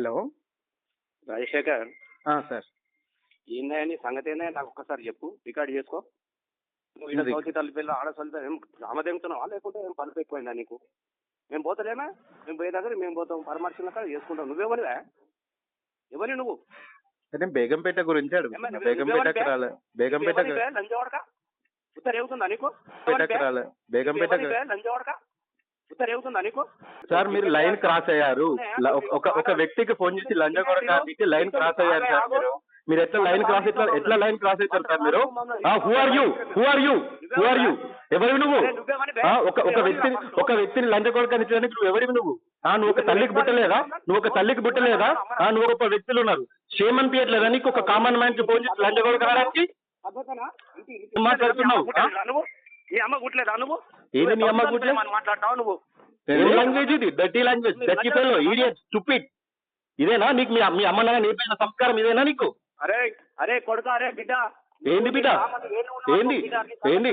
Hello. Rajasekhar. Sir. ఏందని సంగతి ఏందని నాకు ఒక్కసారి చెప్పు. రికార్డ్ చేసుకో. నువ్వు ఇలా సౌతి తల్లిపిల్ల ఆడ సొలిత ఏం డ్రామా తెంగుతున్నావా లేకుంటే ఏం పలుపు ఎక్కువైందా నీకు? మేము పోతలేమా? మేము పోయే దగ్గర మేము పోతాం. పరామర్శన చేసుకుంటాం. నువ్వెవరివే? ఎవరి నువ్వు? బేగంపేట గురించి అడుగుతున్నా బేగంపేటకు రాలే. బేగంపేటకు ఎవరివే? లంచవాడక ఉత్తర ఏవుతుందా నీకు బేగంపేటకు రాలే ఎవరివే సార్ మీరు లైన్ క్రాస్ అయ్యారు. ఒక- వ్యక్తికి ఫోన్ చేసి కూడా కాదు లైన్ క్రాస్ అయ్యారు సార్ మీరు. మీరు ఎట్లా లైన్ క్రాస్ ఎట్లా ఎట్లా లైన్ క్రాస్ అవుతారు సార్ మీరు? Who are you who are you who are you ఎవరు నువ్వు? ఒక ఒక వ్యక్తిని ఒక వ్యక్తిని లంచ కొడుకు అనిపించడానికి నువ్వు ఎవరివి నువ్వు? ఆ నువ్వు ఒక తల్లికి పుట్టలేదా? నువ్వు ఒక తల్లికి పుట్టలేదా? ఆ నువ్వు ఒక వ్యక్తులు ఉన్నారు. షేమ్ అనిపించట్లేదా నీకు? ఒక కామన్ మ్యాన్కి ఫోన్ చేసి అనడానికి నువ్వు మాట్లాడుతున్నావు, అమ్మ గుట్లేదా నువ్వు? ఏది నీ అమ్మ? మనం మాట్లాడతావు నువ్వు? లాంగ్వేజ్ ఇది dirty language dirty fellow idiot stupid ఇదేనా? నీకు మీ మీ అమ్మ నాన్న నేర్పిన సంస్కారం ఇదేనా నీకు? అరే అరే కొడుక అరే బిడ్డ. ఏంది బిడ్డ? ఏంది? ఏంది?